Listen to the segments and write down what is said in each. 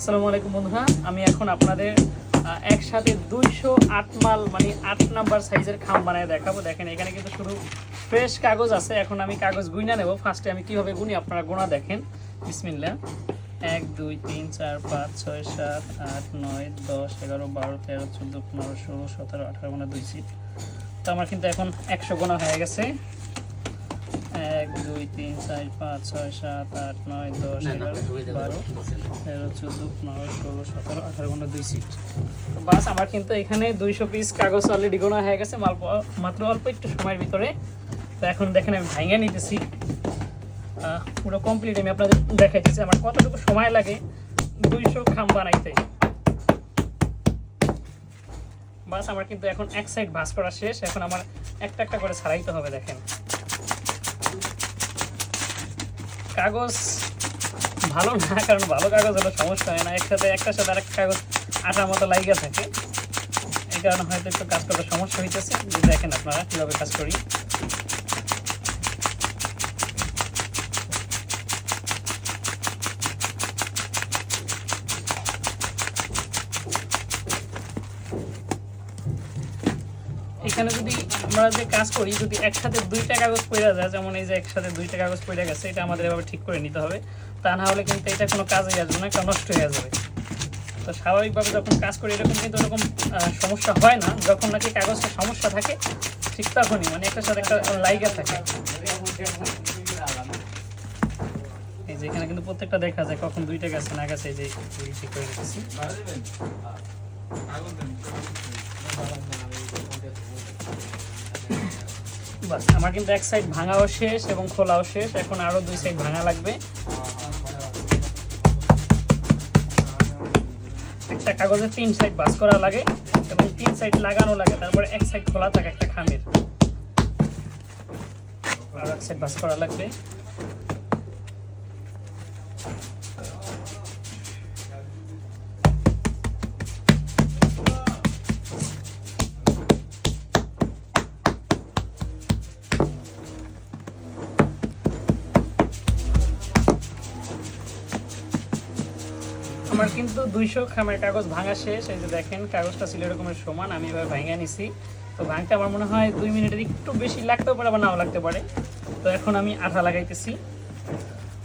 আসসালামু আলাইকুম বন্ধুরা। আমি এখন আপনাদের একসাথে দুইশো আট মাল মানে আট নাম্বার সাইজের খাম বানায় দেখাবো। দেখেন, এখানে কিন্তু শুধু ফ্রেশ কাগজ আছে। এখন আমি কাগজ গুইনা নেব। ফার্স্টে আমি কীভাবে গুনি আপনারা গোনা দেখেন। বিসমিল্লা এক, দুই, তিন, চার, পাঁচ, ছয়, সাত, আট, নয়, দশ, এগারো, বারো, তেরো, চোদ্দ, পনেরো, ষোলো, সতেরো, আঠারো গোনা দুই সিট তো আমার কিন্তু এখন একশো গোনা হয়ে গেছে। এক দুই তিন চার পাঁচ ছয় সাত আট নয় দশ এগারো বারো তেরো চোদ্দ পনেরো ষোলো সতেরো আঠারো ঘণ্টা দুই সিট বাস আমার কিন্তু এখানে দুইশো পিস কাগজ অলরেডি গোনা হয়ে গেছে মাল মাত্র অল্প একটু সময়ের ভিতরে। তো এখন দেখেন আমি ভাঙে নিতেছি। পুরো কমপ্লিট আমি আপনাদের দেখাইতেছি আমার কতটুকু সময় লাগে দুইশো খাম বানাইতে। বাস আমার কিন্তু এখন এক সাইড ভাস করা শেষ এখন আমার একটা একটা করে ছাড়াইতে হবে দেখেন। কাগজ ভালো না, কারণ ভালো কাগজ হলে সমস্যা হয় না। একসাথে একটার সাথে আরেকটা কাগজ আটার মতো লাগিয়ে থাকে। এই কারণে হয়তো একটু কাজ করতে সমস্যা হইতেছে। যে দেখেন আপনারা কীভাবে কাজ করি। এখানে যদি আমরা যে কাজ করি যদি একসাথে দুইটা কাগজ পড়ে যায় যেমন এই যে একসাথে দুইটা কাগজ পড়ে গেছে এটা আমাদের এভাবে ঠিক করে নিতে হবে। তা না হলে কিন্তু এটা কোনো কাজে আসবে না কারণ নষ্ট হয়ে যাবে। তো স্বাভাবিকভাবে যখন কাজ করি এরকম কিন্তু এরকম আহ, সমস্যা হয় না। যখন নাকি কাগজটা সমস্যা থাকে ঠিক তখনই মানে একটা সাথে একটা লাইগা থাকে। এই যে এখানে কিন্তু প্রত্যেকটা দেখা যায় কখন দুইটা গেছে না গেছে এই যে ঠিক করে রেখেছি। বাস, আমার কিন্তু এক সাইড ভাঙাও শেষ এবং খোলাও শেষ, এখন আরও দুই সাইড ভাঙা লাগবে। একটা কাগজে তিন সাইড বাস করা লাগে এবং তিন সাইড লাগানো লাগে, তারপরে এক সাইড খোলা থাকে একটা খামের। আর এক সাইড বাস করা লাগবে। আমার কিন্তু দুইশো খামের কাগজ ভাঙা শেষ। এই যে দেখেন, কাগজটা ছিল এরকমের সমান, আমি এভাবে ভাঙা নিছি। তো ভাঙতে আমার মনে হয় দুই মিনিটের একটু বেশি লাগতেও পারে বা নাও লাগতে পারে। তো এখন আমি আঠা লাগাইতেছি।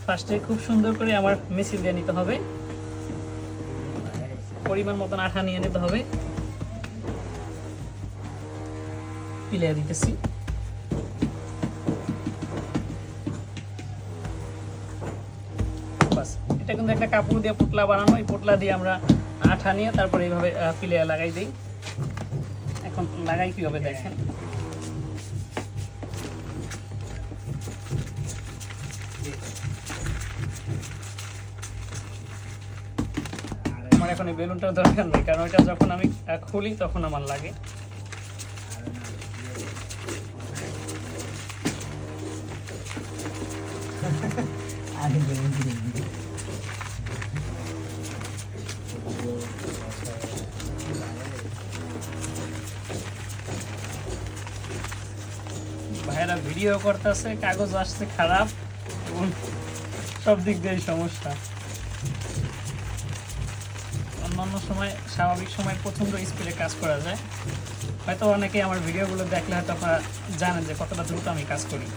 ফার্স্টে খুব সুন্দর করে আমার মেশিন দিয়ে নিতে হবে। পরিমাণ মতন আঠা নিয়ে নিতে হবে। পিলিয়ে দিতেছি। এটা কিন্তু একটা কাপড় দিয়ে পুটলা বানানো, এই পুটলা দিয়ে আমরা আঠা নিয়ে তারপরে এইভাবে পিলে লাগাই দিই। এখন লাগাই কীভাবে দেখেন? আমার এখন এই বেলুনটার দরকার নেই, কারণ এটা যখন আমি খুলি তখন আমার লাগে। ভাইয়েরা ভিডিও করতেছে, কাগজ আসছে খারাপ, এবং সব দিক দিয়ে সমস্যা। অন্যান্য সময়, স্বাভাবিক সময় প্রচণ্ড স্পিডে কাজ করা যায়। হয়তো অনেকে আমার ভিডিওগুলো দেখলে হয়তো আপনারা জানেন যে কতটা দ্রুত আমি কাজ করি।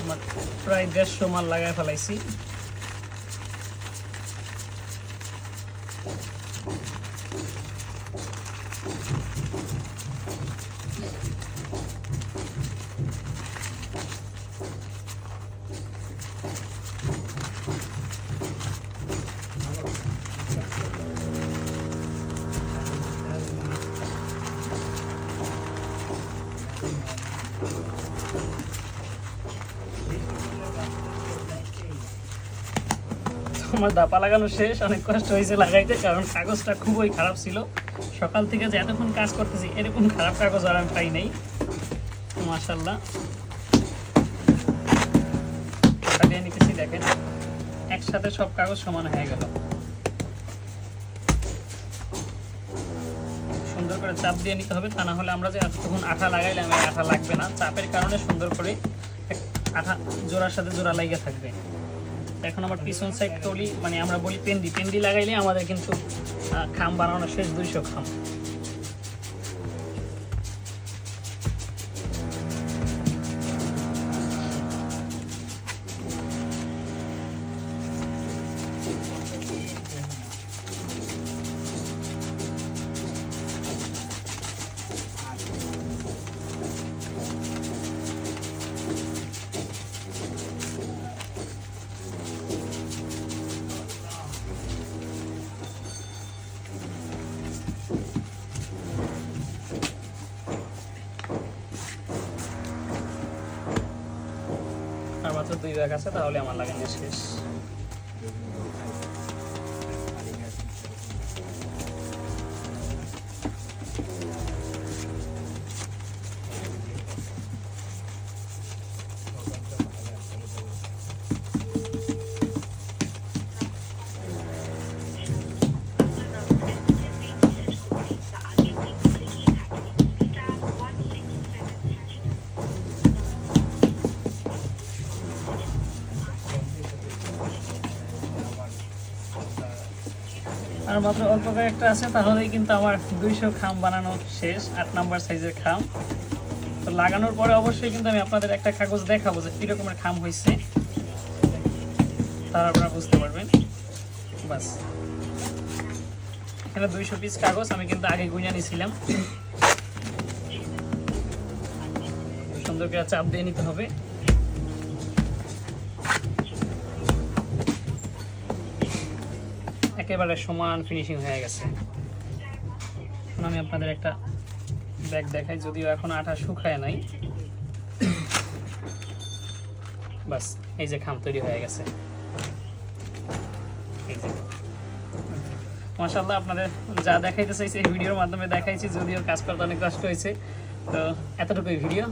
আমার প্রায় দেড়শো মাল লাগায় ফেলাইছি। আমার দাপা লাগানো শেষ, অনেক কষ্ট হয়েছে লাগাইতে, কারণ কাগজটা খুবই খারাপ ছিল। সকাল থেকে যে এতক্ষণ কাজ করতেছি, এরকম খারাপ কাগজ আর আমি পাই নাই। মাসাল্লাহ দিয়ে নিতেছি, দেখেন। একসাথে সব কাগজ সমান হয়ে গেল। সুন্দর করে চাপ দিয়ে নিতে হবে, তা না হলে আমরা যে এতক্ষণ আঠা লাগাইলাম আঠা লাগবে না। চাপের কারণে সুন্দর করে আঠা জোড়ার সাথে জোড়া লাগিয়ে থাকবে। এখন আমার পিছন সাইড তলি মানে আমরা বলি পেন্ডি। পেন্ডি লাগাইলে আমাদের কিন্তু খাম বানানো শেষ, দুইশো খাম। ব্যাগ আছে তাহলে আমার লাগানো শেষ। আর মাত্র অল্প কয়েকটা আছে, তাহলেই কিন্তু আমার দুইশো খাম বানানো শেষ, আট নাম্বার সাইজের খাম। তো লাগানোর পরে অবশ্যই কিন্তু আমি আপনাদের একটা কাগজ দেখাবো যে কী রকমের খাম হয়েছে। তারা আপনারা বুঝতে পারবেন। বাস। এখানে দুইশো পিস কাগজ, আমি কিন্তু আগে গুঁজা নিয়েছিলাম। সুন্দর করে চাপ দিয়ে নিতে হবে। একেবারে সমান ফিনিশিং হয়ে গেছে। আমি আপনাদের একটা ব্যাগ দেখাই, যদিও এখন আঠা শুকায় নাই। বাস, এই যে খাম তৈরি হয়ে গেছে। মাসাল্লাহ আপনাদের যা দেখাইতে চাইছি ভিডিওর মাধ্যমে দেখাইছি, যদিও কাজ করতে অনেক কষ্ট হয়েছে। তো এতটুকুই ভিডিও